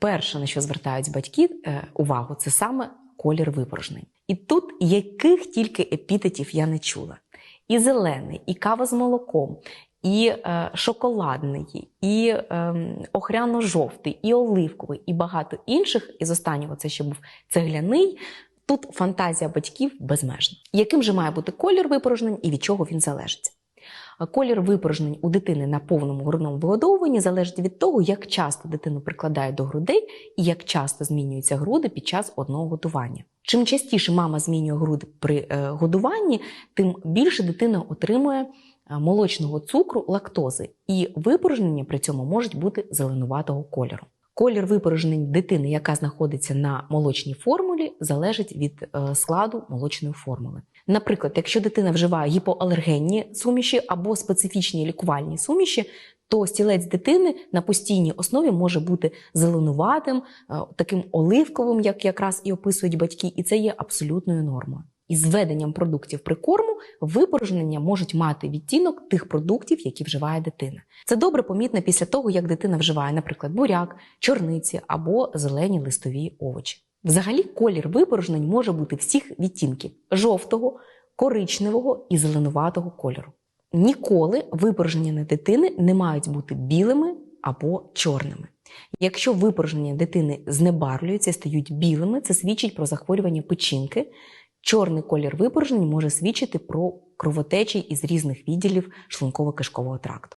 Перше, на що звертають батьки е, увагу, це саме колір випорожнень. І тут яких тільки епітетів я не чула: і зелений, і кава з молоком, і е, шоколадний, і е, охряно-жовтий, і оливковий, і багато інших. Із останнього це ще був цегляний. Тут фантазія батьків безмежна. Яким же має бути колір випорожнень і від чого він залежить? А Колір випорожнень у дитини на повному грудному вигодовуванні залежить від того, як часто дитину прикладає до грудей і як часто змінюються груди під час одного годування. Чим частіше мама змінює груди при е, годуванні, тим більше дитина отримує е, молочного цукру, лактози, і випорожнення при цьому можуть бути зеленуватого кольору. Колір випорожнень дитини, яка знаходиться на молочній формулі, залежить від е, складу молочної формули. Наприклад, якщо дитина вживає гіпоалергенні суміші або специфічні лікувальні суміші, то стілець дитини на постійній основі може бути зеленуватим, е, таким оливковим, як якраз і описують батьки, і це є абсолютною нормою. Із введенням продуктів прикорму випорожнення можуть мати відтінок тих продуктів, які вживає дитина. Це добре помітно після того, як дитина вживає, наприклад, буряк, чорниці або зелені листові овочі. Взагалі, колір випорожнень може бути всіх відтінків жовтого, коричневого і зеленуватого кольору. Ніколи випорожнення на дитини не мають бути білими або чорними. Якщо випорожнення дитини знебарлюються, стають білими, це свідчить про захворювання печінки. Чорний колір випорожнень може свідчити про кровотечі із різних відділів шлунково-кишкового тракту.